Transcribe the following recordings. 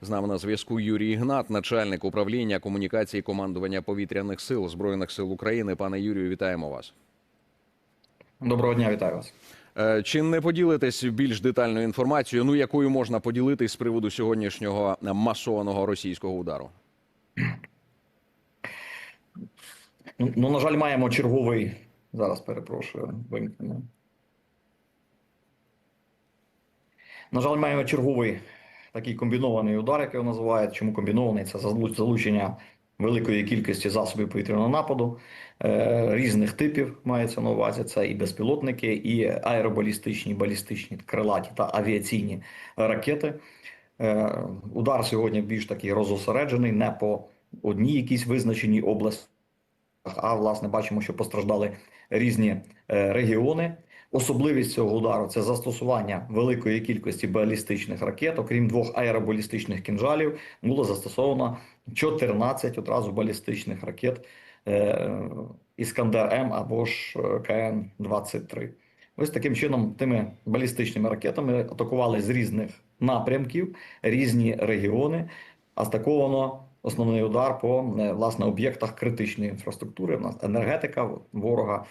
З нами на зв'язку Юрій Ігнат, начальник управління комунікації командування повітряних сил збройних сил України. Пане Юрію, вітаємо вас. Доброго дня, вітаю вас. Е, Чи не поділитесь більш детальною інформацією, ну якою можна поділитись з приводу сьогоднішнього масованого російського удару? Ну, ну, на жаль, маємо черговий. Зараз перепрошую, вимкнення. На жаль, маємо черговий такий комбінований удар, як його називають. Чому комбінований? Це залу- залучення великої кількості засобів повітряного нападу е, різних типів мається на увазі. Це і безпілотники, і аеробалістичні, балістичні, крилаті та авіаційні ракети. Е, удар сьогодні більш такий розосереджений, не по одній якійсь визначеній області. А власне бачимо, що постраждали різні е, регіони. Особливість цього удару це застосування великої кількості балістичних ракет. Окрім двох аеробалістичних кінжалів, було застосовано 14 одразу балістичних ракет е, Іскандер М або ж е, КН 23 Ось таким чином, тими балістичними ракетами атакували з різних напрямків різні регіони. Атаковано основний удар по е, власне об'єктах критичної інфраструктури. У нас енергетика ворога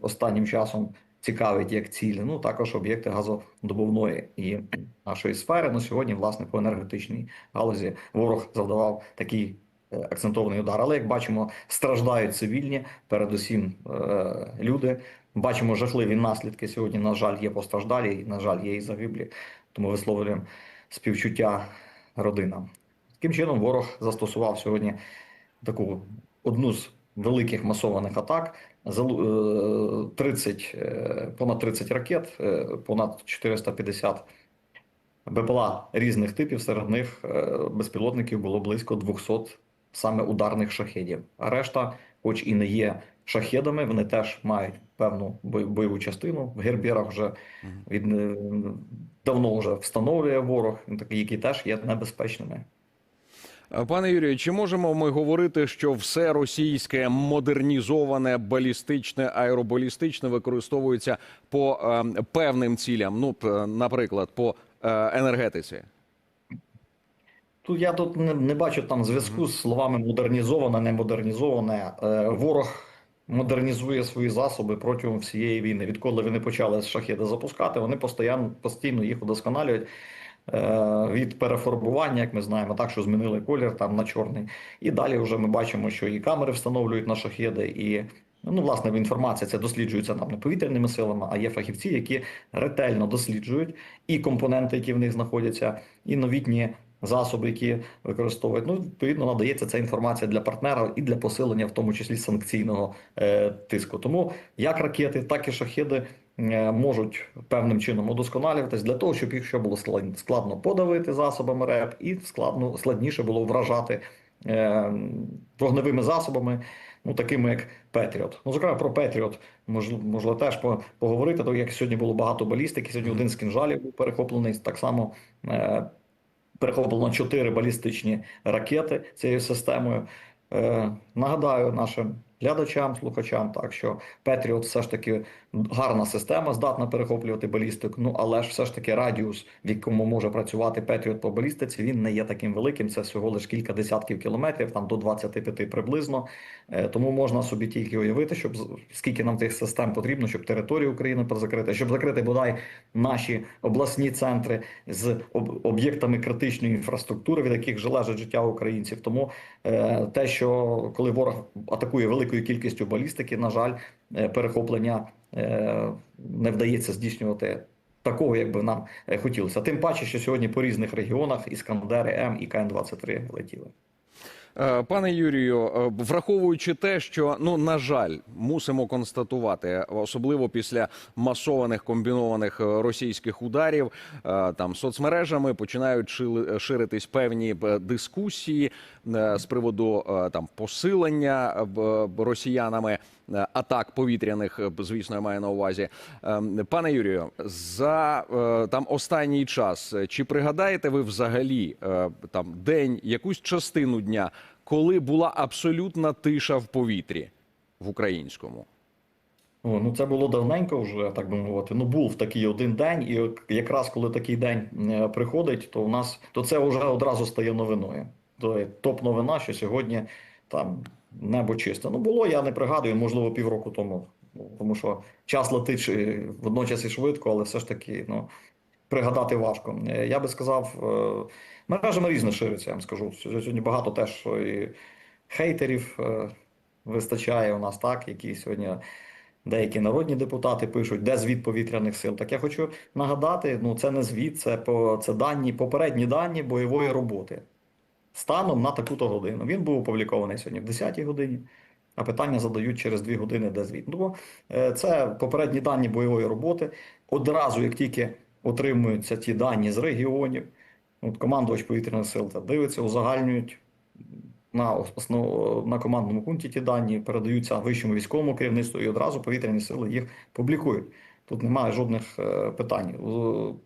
останнім часом цікавить як цілі. Ну також об'єкти газодобувної і нашої сфери. Ну сьогодні, власне, по енергетичній галузі ворог завдавав такий е, акцентований удар. Але як бачимо, страждають цивільні, передусім е, люди. Бачимо жахливі наслідки. Сьогодні, на жаль, є постраждалі, і, на жаль, є і загиблі. Тому висловлюємо співчуття родинам. Таким чином, ворог застосував сьогодні таку одну з великих масованих атак. Залу- е, 30, е, понад 30 ракет, е, понад 450 БПЛА різних типів. Серед них безпілотників було близько 200 саме ударних шахедів. А решта, хоч і не є шахедами, вони теж мають певну бойову частину. В гербірах вже від давно вже встановлює ворог, які теж є небезпечними. Е, Пане Юрію, чи можемо ми говорити, що все російське модернізоване балістичне, аеробалістичне використовується по е, певним цілям? Ну, наприклад, по е, енергетиці? Тут я тут не, не бачу там зв'язку з словами модернізоване, не модернізоване. Е, ворог модернізує свої засоби протягом всієї війни. Відколи вони почали шахеди запускати, вони постійно, постійно їх удосконалюють. Е, Від перефарбування, як ми знаємо, так що змінили колір там на чорний. І далі вже ми бачимо, що і камери встановлюють на шахеди, і ну, власне, інформація це досліджується нам не повітряними силами, а є фахівці, які ретельно досліджують і компоненти, які в них знаходяться, і новітні засоби, які використовують. Ну, відповідно, надається ця інформація для партнера і для посилення, в тому числі санкційного е, тиску. Тому як ракети, так і шахеди е, можуть певним чином удосконалюватись для того, щоб їх ще було склад- складно подавити засобами РЕП, і складно складніше було вражати е, вогневими засобами. Ну, такими як Петріот. Ну, зокрема, про Петріот можливо, теж по- поговорити, так як сьогодні було багато балістики. Сьогодні один з кінжалів був перехоплений. Так само е, перехоплено чотири балістичні ракети цією системою. Е, нагадаю нашим глядачам, слухачам, так що Петріот все ж таки гарна система, здатна перехоплювати балістику. Ну але ж все ж таки радіус, в якому може працювати Петріот по балістиці, він не є таким великим. Це всього лише кілька десятків кілометрів, там до 25 приблизно. Е, тому можна собі тільки уявити, щоб скільки нам тих систем потрібно, щоб територію України закрити, щоб закрити бодай наші обласні центри з об'єктами критичної інфраструктури, від яких залежить життя українців. Тому е, те, що коли ворог атакує великою кількістю балістики, на жаль, е, перехоплення е, не вдається здійснювати. Такого, як би нам е, хотілося. Тим паче, що сьогодні по різних регіонах Іскандери М і КН-23 летіли. Е, Пане Юрію, е, враховуючи те, що ну на жаль, мусимо констатувати, особливо після масованих комбінованих е, російських ударів, там соцмережами починають ширитись певні дискусії з приводу там посилення росіянами атак повітряних, е, звісно, я маю на увазі. Е, Пане Юрію, за е, там останній час е, чи пригадаєте ви взагалі е, там день, якусь частину дня, коли була абсолютна тиша в повітрі в українському? О, ну це було давненько вже, так би мовити. Ну був такий один день, і якраз коли такий день е, приходить, то в нас то це вже одразу стає новиною. То є топ-новина, що сьогодні там небо чисте. Ну було, я не пригадую, можливо, півроку тому. Тому що час летить водночас і швидко, але все ж таки, ну пригадати важко. Е, Я би сказав, е, мережами різно шириться, я вам скажу. Сьогодні багато теж і хейтерів е, вистачає у нас, так, які сьогодні деякі народні депутати пишуть, де звіт повітряних сил. Так я хочу нагадати: ну це не звіт, це це дані, попередні дані бойової роботи станом на таку-то годину. Він був опублікований сьогодні в 10-й годині. А питання задають через 2 години, де звіт. Е, це попередні дані бойової роботи. Одразу, як тільки отримуються ті дані з регіонів, от командувач повітряних сил дивиться, узагальнюють на основ... на командному пункті ті дані, передаються вищому військовому керівництву, і одразу повітряні сили їх публікують. Тут немає жодних е, питань.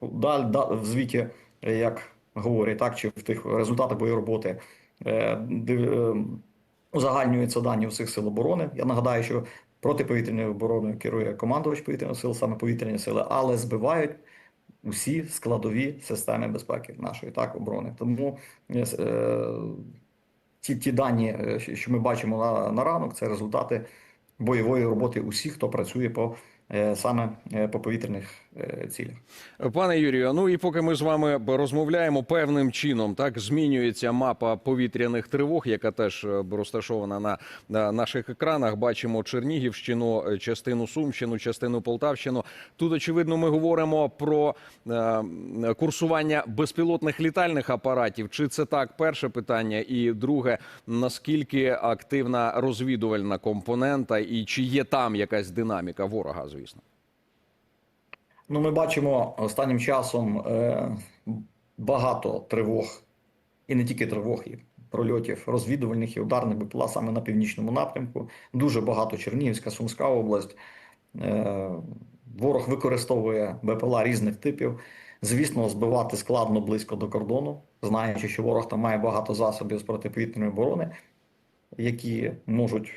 Далі в звіті, е, як говорять, так чи в тих результатах бойової роботи. е, е, узагальнюються дані усіх сил оборони. Я нагадаю, що протиповітряною обороною керує командувач повітряних сил, саме повітряні сили, але збивають усі складові системи безпеки нашої так оборони. Тому е, ті, ті дані, е, що ми бачимо на, на ранок, це результати бойової роботи усіх, хто працює по е, саме е, по повітряних е, цілях. Пане Юрію, ну і поки ми з вами розмовляємо, певним чином так змінюється мапа повітряних тривог, яка теж е, розташована на, на наших екранах. Бачимо Чернігівщину, е, частину Сумщину, частину Полтавщину. Тут очевидно, ми говоримо про е, курсування безпілотних літальних апаратів. Чи це так? Перше питання, і друге, наскільки активна розвідувальна компонента, і чи є там якась динаміка ворога, звісно. Ну, ми бачимо останнім часом е, багато тривог, і не тільки тривог, і прольотів розвідувальних і ударних БПЛА саме на північному напрямку. Дуже багато Чернігівська, Сумська область. Е, ворог використовує БПЛА різних типів. Звісно, збивати складно близько до кордону, знаючи, що ворог там має багато засобів з протиповітряної оборони, які можуть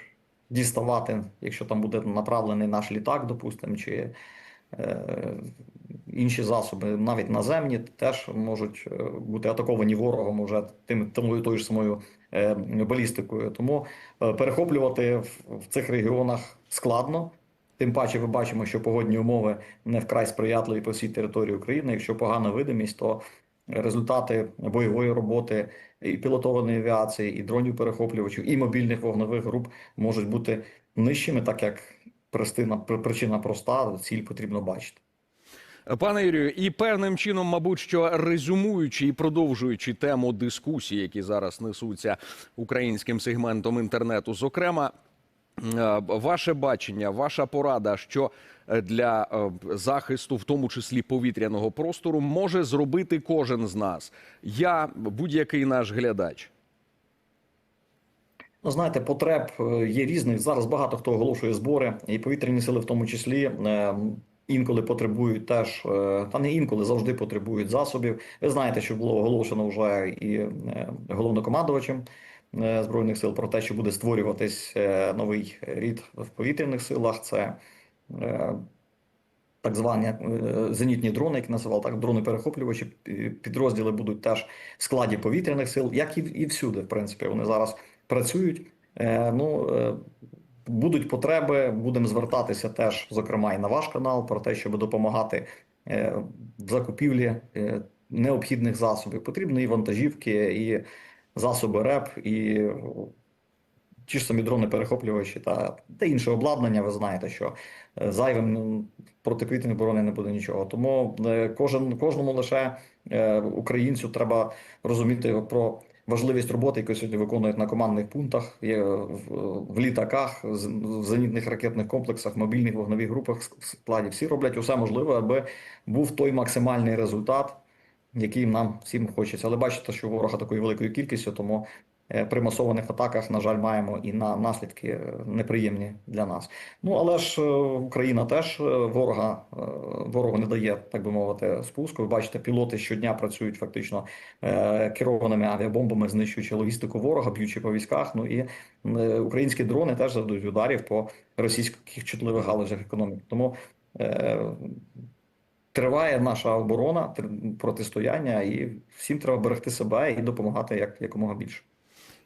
діставати, якщо там буде направлений наш літак, допустимо, чи інші засоби, навіть наземні, теж можуть е, бути атаковані ворогом уже тим тому тою ж самою е, балістикою. Тому е, перехоплювати в цих регіонах складно. Тим паче, ми бачимо, що погодні умови не вкрай сприятливі по всій території України. Якщо погана видимість, то результати бойової роботи і пілотованої авіації, і дронів перехоплювачів, і мобільних вогневих груп можуть бути нижчими, так як причина, причина проста, ціль потрібно бачити. Пане Юрію, і певним чином, мабуть, що резюмуючи і продовжуючи тему дискусії, які зараз несуться українським сегментом інтернету, зокрема. е, Ваше бачення, ваша порада, що е, для е, захисту, в тому числі повітряного простору, може зробити кожен з нас. Я будь-який наш глядач. Ну, знаєте, потреб е, є різних. Зараз багато хто оголошує збори, і повітряні сили, в тому числі, е, інколи потребують теж, е, та не інколи завжди потребують засобів. Ви знаєте, що було оголошено вже і головнокомандувачем збройних сил про те, що буде створюватись новий рід в повітряних силах. Це так звані зенітні дрони, які називали так, дрони-перехоплювачі, підрозділи будуть теж в складі повітряних сил, як і всюди, в принципі, вони зараз працюють. Е, ну, е, будуть потреби, будемо звертатися теж, зокрема, і на ваш канал про те, щоб допомагати е, в закупівлі необхідних засобів. Потрібні і вантажівки, і засоби РЕП, і ті ж самі дрони-перехоплювачі та, та інше обладнання. Ви знаєте, що зайвим ну, протиповітряної оборони не буде нічого. Тому кожен кожному лише українцю треба розуміти про важливість роботи, яку сьогодні виконують на командних пунктах, є в, літаках, в зенітних ракетних комплексах, мобільних вогнових групах складі. Всі роблять усе можливе, аби був той максимальний результат, який нам всім хочеться. Але бачите, що ворога такою великою кількістю, тому е, при масованих атаках, на жаль, маємо і на наслідки е, неприємні для нас. Ну але ж е, Україна теж ворога ворогу не дає, так би мовити, спуску. Ви бачите, пілоти щодня працюють фактично керованими авіабомбами, знищуючи логістику ворога, б'ючи по військах. Ну і українські дрони теж завдають ударів по російських чутливих галузях економіки. Тому триває наша оборона, протистояння, і всім треба берегти себе і допомагати як якомога більше.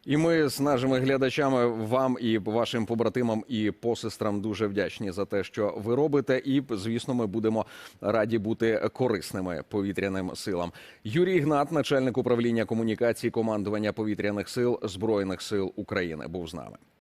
І ми з нашими глядачами вам і вашим побратимам і посестрам дуже вдячні за те, що ви робите. І звісно, ми будемо раді бути корисними повітряним силам. Юрій Гнат, начальник управління комунікації командування повітряних сил збройних сил України, був з нами.